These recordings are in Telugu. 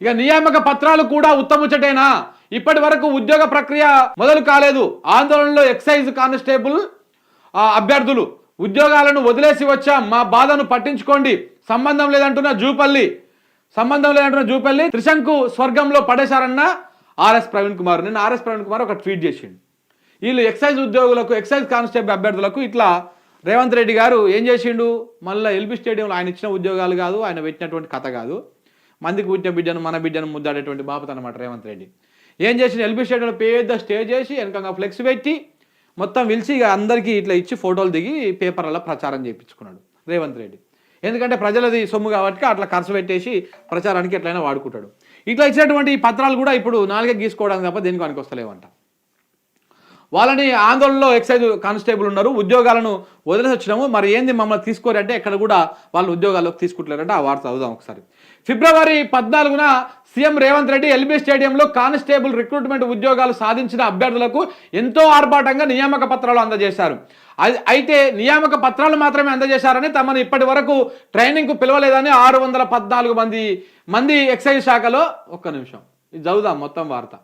ఇక నియామక పత్రాలు కూడా ఉత్తముచ్చటేనా? ఇప్పటి వరకు ఉద్యోగ ప్రక్రియ మొదలు కాలేదు. ఆందోళనలో ఎక్సైజ్ కానిస్టేబుల్ అభ్యర్థులు ఉద్యోగాలను వదిలేసి వచ్చాం. మా బాధను పట్టించుకోండి. సంబంధం లేదంటున్న జూపల్లి సంబంధం లేదంటున్న జూపల్లి త్రిశంకు స్వర్గంలో పడేశారన్న ఆర్ఎస్ ప్రవీణ్ కుమార్. నిన్న ఆర్ఎస్ ప్రవీణ్ కుమార్ ఒక ట్వీట్ చేసిండు. వీళ్ళు ఎక్సైజ్ ఉద్యోగులకు ఎక్సైజ్ కానిస్టేబుల్ అభ్యర్థులకు ఇట్లా రేవంత్ రెడ్డి గారు ఏం చేసిండు? మళ్ళీ ఎల్బీ స్టేడియంలో ఆయన ఇచ్చిన ఉద్యోగాలు కాదు ఆయన పెట్టినటువంటి కథ కాదు. మందికి పుట్టిన బిడ్డను మన బిడ్డను ముద్దాడేటువంటి బాపత అనమాట రేవంత్ రెడ్డి. ఏం చేసిన ఎల్బీ స్టేడియంలో పెద్ద స్టేజ్ చేసి వెనకంగా ఫ్లెక్స్ పెట్టి మొత్తం పిలిచి ఇక అందరికీ ఇట్లా ఇచ్చి ఫోటోలు దిగి పేపర్లలో ప్రచారం చేయించుకున్నాడు రేవంత్ రెడ్డి. ఎందుకంటే ప్రజలది సొమ్ము కాబట్టి అట్లా ఖర్చు పెట్టేసి ప్రచారానికి ఎట్లయినా వాడుకుంటాడు. ఇట్లా ఇచ్చినటువంటి ఈ పత్రాలు కూడా ఇప్పుడు నాలుగే గీసుకోవడానికి తప్ప దేనికి పనికి వస్తలేవంట. వాళ్ళని ఆందోళనలో ఎక్సైజ్ కానిస్టేబుల్ ఉన్నారు. ఉద్యోగాలను వదిలేసి వచ్చినాము. మరి ఏంది మమ్మల్ని తీసుకోరంటే ఎక్కడ కూడా వాళ్ళు ఉద్యోగాల్లోకి తీసుకుంటలేరంటే ఆ వార్త చదువుదాం ఒకసారి. ఫిబ్రవరి పద్నాలుగున సీఎం రేవంత్ రెడ్డి ఎల్బీ స్టేడియంలో కానిస్టేబుల్ రిక్రూట్మెంట్ ఉద్యోగాలు సాధించిన అభ్యర్థులకు ఎంతో ఆర్భాటంగా నియామక పత్రాలు అందజేశారు. అది- అయితే నియామక పత్రాలు మాత్రమే అందజేశారని తమను ఇప్పటి వరకు ట్రైనింగ్కు పిలవలేదని ఆరు వందల పద్నాలుగు మంది మంది ఎక్సైజ్ శాఖలో ఒక్క నిమిషం. ఇది చదువుదాం మొత్తం వార్త.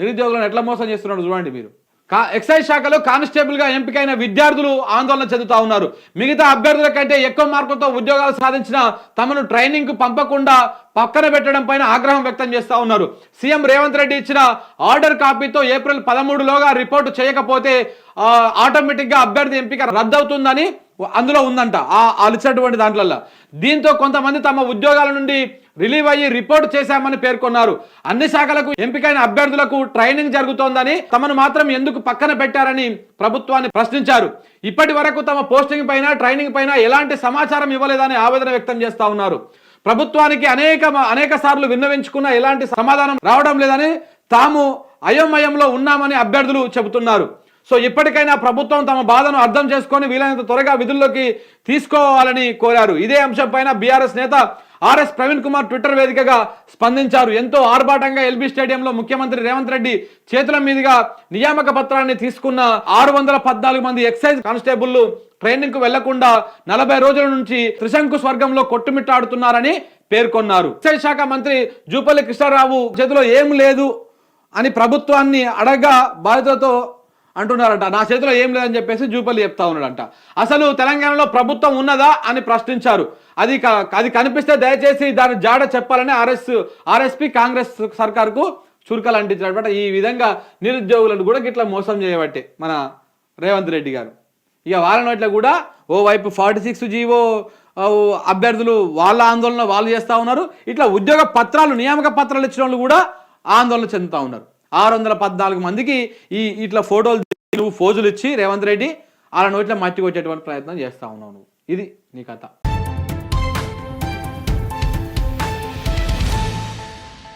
నిరుద్యోగులను ఎట్లా మోసం చేస్తున్నాడు చూడండి మీరు. ఎక్సైజ్ శాఖలో కానిస్టేబుల్గా ఎంపికైన విద్యార్థులు ఆందోళన చెందుతా ఉన్నారు. మిగతా అభ్యర్థుల కంటే ఎక్కువ మార్కులతో ఉద్యోగాలు సాధించిన తమను ట్రైనింగ్కు పంపకుండా పక్కన పెట్టడం పైన ఆగ్రహం వ్యక్తం చేస్తూ ఉన్నారు. సీఎం రేవంత్ రెడ్డి ఇచ్చిన ఆర్డర్ కాపీతో ఏప్రిల్ పదమూడులోగా రిపోర్ట్ చేయకపోతే ఆటోమేటిక్గా అభ్యర్థి ఎంపిక రద్దవుతుందని అందులో ఉందంట ఆ అలిచినటువంటి దాంట్లలో దీంతో కొంతమంది తమ ఉద్యోగాల నుండి రిలీవ్ అయ్యి రిపోర్ట్ చేశామని పేర్కొన్నారు. అన్ని శాఖలకు ఎంపికైన అభ్యర్థులకు ట్రైనింగ్ జరుగుతోందని తమను మాత్రం ఎందుకు పక్కన పెట్టారని ప్రభుత్వాన్ని ప్రశ్నించారు. ఇప్పటి వరకు తమ పోస్టింగ్ పైన ట్రైనింగ్ పైన ఎలాంటి సమాచారం ఇవ్వలేదని ఆవేదన వ్యక్తం చేస్తా ఉన్నారు. ప్రభుత్వానికి అనేక అనేక సార్లు విన్నవించుకున్న ఎలాంటి సమాధానం రావడం లేదని తాము అయోమయంలో ఉన్నామని అభ్యర్థులు చెబుతున్నారు. సో ఇప్పటికైనా ప్రభుత్వం తమ బాధను అర్థం చేసుకొని వీలైనంత త్వరగా విధుల్లోకి తీసుకోవాలని కోరారు. ఇదే అంశంపైన బీఆర్ఎస్ నేత ఆర్ఎస్ ప్రవీణ్ కుమార్ ట్విట్టర్ వేదికగా స్పందించారు. ఎంతో ఆర్భాటంగా ఎల్బీ స్టేడియంలో ముఖ్యమంత్రి రేవంత్ రెడ్డి చేతుల మీదుగా నియామక పత్రాన్ని తీసుకున్న ఆరు వందల పద్నాలుగు మంది ఎక్సైజ్ కానిస్టేబుల్ ట్రైనింగ్కు వెళ్ళకుండా నలభై రోజుల నుంచి త్రిశంకు స్వర్గంలో కొట్టుమిట్టాడుతున్నారని పేర్కొన్నారు. ఎక్సైజ్ శాఖ మంత్రి జూపల్లి కృష్ణారావు చేతిలో ఏం లేదు అని ప్రభుత్వాన్ని అడగా బాధితులతో అంటున్నారంట. నా చేతిలో ఏం లేదని చెప్పేసి జూపల్లి చెప్తా ఉన్నాడంట. అసలు తెలంగాణలో ప్రభుత్వం ఉన్నదా అని ప్రశ్నించారు. అది అది కనిపిస్తే దయచేసి దాని జాడ చెప్పాలని ఆర్ఎస్ ఆర్ఎస్పి కాంగ్రెస్ సర్కార్కు చురుకలు అంటించారనమాట ఈ విధంగా నిరుద్యోగులను కూడా గిట్లా మోసం చేయబట్టే మన రేవంత్ రెడ్డి గారు. ఇక వాళ్ళ కూడా ఓవైపు ఫార్టీ సిక్స్ జీవో అభ్యర్థులు వాళ్ళ ఆందోళన వాళ్ళు చేస్తూ ఉన్నారు. ఇట్లా ఉద్యోగ పత్రాలు నియామక పత్రాలు ఇచ్చిన వాళ్ళు కూడా ఆందోళన చెందుతూ ఉన్నారు. ఆరు వందల పద్నాలుగు మందికి ఈ ఇట్లా ఫోటోలు నువ్వు ఫోజులు ఇచ్చి రేవంత్ రెడ్డి వాళ్ళ నోట్లో మట్టి కొట్టేటువంటి ప్రయత్నం చేస్తా ఉన్నావు నువ్వు. ఇది నీ కథ.